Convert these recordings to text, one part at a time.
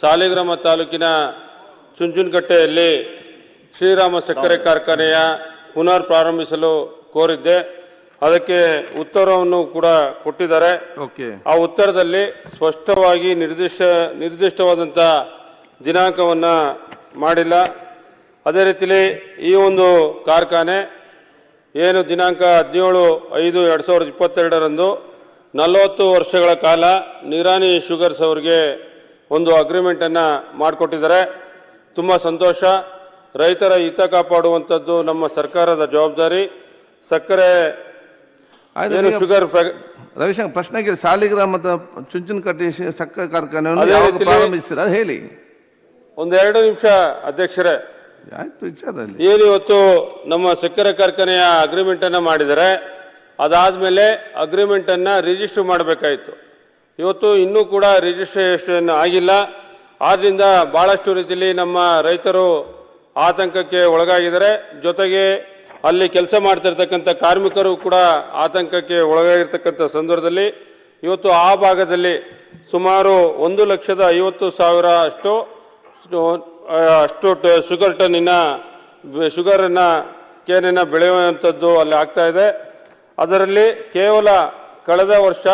ಸಾಲಿಗ್ರಾಮ ತಾಲೂಕಿನ ಚುಂಚುನಕಟ್ಟೆಯಲ್ಲಿ ಶ್ರೀರಾಮ ಸಕ್ಕರೆ ಕಾರ್ಖಾನೆಯ ಪುನರ್ ಪ್ರಾರಂಭಿಸಲು ಕೋರಿದ್ದೆ. ಅದಕ್ಕೆ ಉತ್ತರವನ್ನು ಕೂಡ ಕೊಟ್ಟಿದ್ದಾರೆ. ಓಕೆ. ಆ ಉತ್ತರದಲ್ಲಿ ಸ್ಪಷ್ಟವಾಗಿ ನಿರ್ದಿಷ್ಟ ನಿರ್ದಿಷ್ಟವಾದಂಥ ದಿನಾಂಕವನ್ನು ಮಾಡಿಲ್ಲ. ಅದೇ ರೀತಿಲಿ ಈ ಒಂದು ಕಾರ್ಖಾನೆ ಏನು ದಿನಾಂಕ ಹದಿನೇಳು ಐದು ಎರಡು ಸಾವಿರದ ಇಪ್ಪತ್ತೆರಡರಂದು ನಲವತ್ತು ವರ್ಷಗಳ ಕಾಲ ನಿರಾನಿ ಶುಗರ್ಸ್ ಅವರಿಗೆ ಒಂದು ಅಗ್ರಿಮೆಂಟನ್ನು ಮಾಡಿಕೊಟ್ಟಿದ್ದಾರೆ. ತುಂಬ ಸಂತೋಷ. ರೈತರ ಹಿತ ಕಾಪಾಡುವಂಥದ್ದು ನಮ್ಮ ಸರ್ಕಾರದ ಜವಾಬ್ದಾರಿ. ಸಕ್ಕರೆ ಏನು ಶುಗರ್ ರವಿಶಂಕರ್ ಪ್ರಶ್ನೆಗೆ ಸಾಲಿಗ್ರಾಮದ ಚುಂಚನಕಟ್ಟೆ ಸಕ್ಕರೆ ಕಾರ್ಖಾನೆ ಹೇಳಿ ಒಂದು ರೀತಿಲಿ- ಪ್ರಾರಂಭಿಸ್ತೀರಾ? ಹೇಳಿ. ಒಂದೆರಡು ನಿಮಿಷ ಅಧ್ಯಕ್ಷರೇ. ಆಯ್ತು ವಿಚಾರದಲ್ಲಿ. ಏನು ಇವತ್ತು ನಮ್ಮ ಸಕ್ಕರೆ ಕಾರ್ಖಾನೆಯ ಅಗ್ರಿಮೆಂಟ್ ಅನ್ನ ಮಾಡಿದರೆ ಅದಾದ್ಮೇಲೆ ಅಗ್ರಿಮೆಂಟ್ ಅನ್ನ ರಿಜಿಸ್ಟರ್ ಮಾಡಬೇಕಾಯಿತು. ಇವತ್ತು ಇನ್ನೂ ಕೂಡ ರಿಜಿಸ್ಟ್ರೇಷನ್ ಆಗಿಲ್ಲ. ಆದ್ದರಿಂದ ಭಾಳಷ್ಟು ರೀತಿಯಲ್ಲಿ ನಮ್ಮ ರೈತರು ಆತಂಕಕ್ಕೆ ಒಳಗಾಗಿದ್ದಾರೆ. ಜೊತೆಗೆ ಅಲ್ಲಿ ಕೆಲಸ ಮಾಡ್ತಿರ್ತಕ್ಕಂಥ ಕಾರ್ಮಿಕರು ಕೂಡ ಆತಂಕಕ್ಕೆ ಒಳಗಾಗಿರ್ತಕ್ಕಂಥ ಸಂದರ್ಭದಲ್ಲಿ ಇವತ್ತು ಆ ಭಾಗದಲ್ಲಿ ಸುಮಾರು ಒಂದು ಲಕ್ಷದ ಐವತ್ತು ಸಾವಿರ ಅಷ್ಟು ಅಷ್ಟು ಶುಗರ್ ಟನ್ನಿನ ಶುಗರನ್ನು ಕೇನನ್ನ ಬೆಳೆಯುವಂಥದ್ದು ಅಲ್ಲಿ ಆಗ್ತಾ ಇದೆ. ಅದರಲ್ಲಿ ಕೇವಲ ಕಳೆದ ವರ್ಷ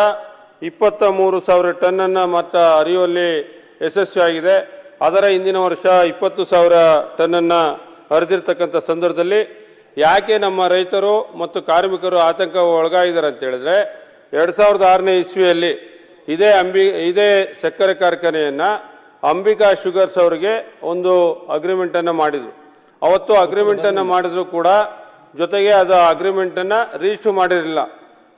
ಇಪ್ಪತ್ತ ಮೂರು ಸಾವಿರ ಟನ್ನನ್ನು ಮಾತ್ರ ಹರಿಯುವಲ್ಲಿ ಯಶಸ್ವಿಯಾಗಿದೆ ಅದರ ಹಿಂದಿನ ವರ್ಷ ಇಪ್ಪತ್ತು ಸಾವಿರ ಟನ್ನನ್ನು ಹರಿದಿರ್ತಕ್ಕಂಥ ಸಂದರ್ಭದಲ್ಲಿ ಯಾಕೆ ನಮ್ಮ ರೈತರು ಮತ್ತು ಕಾರ್ಮಿಕರು ಆತಂಕ ಒಳಗಾಗಿದ್ದಾರೆ ಅಂತ ಹೇಳಿದ್ರೆ, ಎರಡು ಸಾವಿರದ ಆರನೇ ಇಸ್ವಿಯಲ್ಲಿ ಇದೇ ಅಂಬಿ, ಇದೇ ಸಕ್ಕರೆ ಕಾರ್ಖಾನೆಯನ್ನು ಅಂಬಿಕಾ ಶುಗರ್ಸ್ ಅವರಿಗೆ ಒಂದು ಅಗ್ರಿಮೆಂಟನ್ನು ಮಾಡಿದರು. ಅವತ್ತು ಅಗ್ರಿಮೆಂಟನ್ನು ಮಾಡಿದರೂ ಕೂಡ ಜೊತೆಗೆ ಅದು ಅಗ್ರಿಮೆಂಟನ್ನು ರಿಜಿಸ್ಟರ್ ಮಾಡಿರಲಿಲ್ಲ.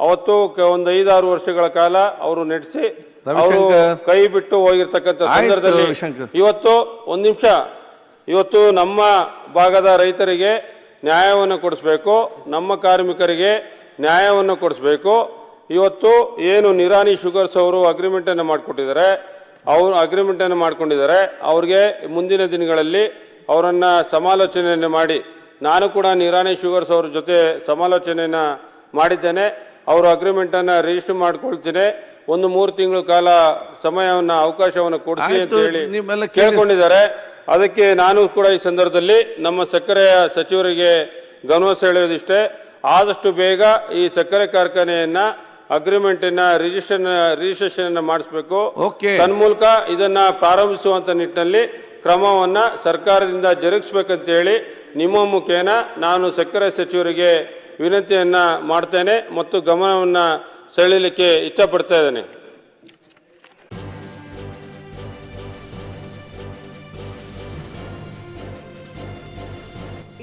ಅವತ್ತು ಕ- ಒಂದು ಐದಾರು ವರ್ಷಗಳ ಕಾಲ ಅವರು ನಡೆಸಿ ಅವರು ಕೈ ಬಿಟ್ಟು ಹೋಗಿರ್ತಕ್ಕಂಥ ಸಂದರ್ಭದಲ್ಲಿ ಇವತ್ತು ಒಂದು ನಿಮಿಷ. ಇವತ್ತು ನಮ್ಮ ಭಾಗದ ರೈತರಿಗೆ ನ್ಯಾಯವನ್ನು ಕೊಡಿಸ್ಬೇಕು. ನಮ್ಮ ಕಾರ್ಮಿಕರಿಗೆ ನ್ಯಾಯವನ್ನು ಕೊಡಿಸ್ಬೇಕು. ಇವತ್ತು ಏನು ನಿರಾನಿ ಶುಗರ್ಸ್ ಅವರು ಅಗ್ರಿಮೆಂಟನ್ನು ಮಾಡಿಕೊಟ್ಟಿದ್ದಾರೆ. ಅವರು ಅಗ್ರಿಮೆಂಟನ್ನು ಮಾಡಿಕೊಂಡಿದ್ದಾರೆ. ಅವ್ರಿಗೆ ಮುಂದಿನ ದಿನಗಳಲ್ಲಿ ಅವರನ್ನು ಸಮಾಲೋಚನೆಯನ್ನು ಮಾಡಿ. ನಾನು ಕೂಡ ನಿರಾನಿ ಶುಗರ್ಸ್ ಅವ್ರ ಜೊತೆ ಸಮಾಲೋಚನೆಯನ್ನು ಮಾಡಿದ್ದೇನೆ. ಅವರು ಅಗ್ರಿಮೆಂಟನ್ನು ರಿಜಿಸ್ಟರ್ ಮಾಡ್ಕೊಳ್ತೀನಿ. ಒಂದು ಮೂರು ತಿಂಗಳ ಕಾಲ ಸಮಯವನ್ನು ಅವಕಾಶವನ್ನು ಕೊಡಿಸಿ ಅಂತ ಹೇಳಿ ಕೇಳ್ಕೊಂಡಿದ್ದಾರೆ. ಅದಕ್ಕೆ ನಾನು ಕೂಡ ಈ ಸಂದರ್ಭದಲ್ಲಿ ನಮ್ಮ ಸಕ್ಕರೆಯ ಸಚಿವರಿಗೆ ಗಮನ ಸೆಳೆಯೋದಿಷ್ಟೇ. ಆದಷ್ಟು ಬೇಗ ಈ ಸಕ್ಕರೆ ಕಾರ್ಖಾನೆಯನ್ನ ಅಗ್ರಿಮೆಂಟನ್ನ ರಿಜಿಸ್ಟ್ರೇಷನ್ ರಿಜಿಸ್ಟ್ರೇಷನ್ ಮಾಡಿಸ್ಬೇಕು. ತನ್ಮೂಲಕ ಇದನ್ನ ಪ್ರಾರಂಭಿಸುವಂತ ನಿಟ್ಟಿನಲ್ಲಿ ಕ್ರಮವನ್ನ ಸರ್ಕಾರದಿಂದ ಜರುಗಿಸ್ಬೇಕಂತೇಳಿ ನಿಮ್ಮ ಮುಖೇನ ನಾನು ಸಕ್ಕರೆ ಸಚಿವರಿಗೆ ವಿನಂತಿಯನ್ನು ಮಾಡ್ತೇನೆ ಮತ್ತು ಗಮನವನ್ನು ಸೆಳೆಯಲಿಕ್ಕೆ ಇಷ್ಟಪಡ್ತಾ ಇದ್ದೇನೆ.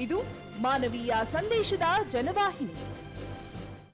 ಇದು ಮಾನವೀಯ ಸಂದೇಶದ ಜನವಾಹಿನಿ.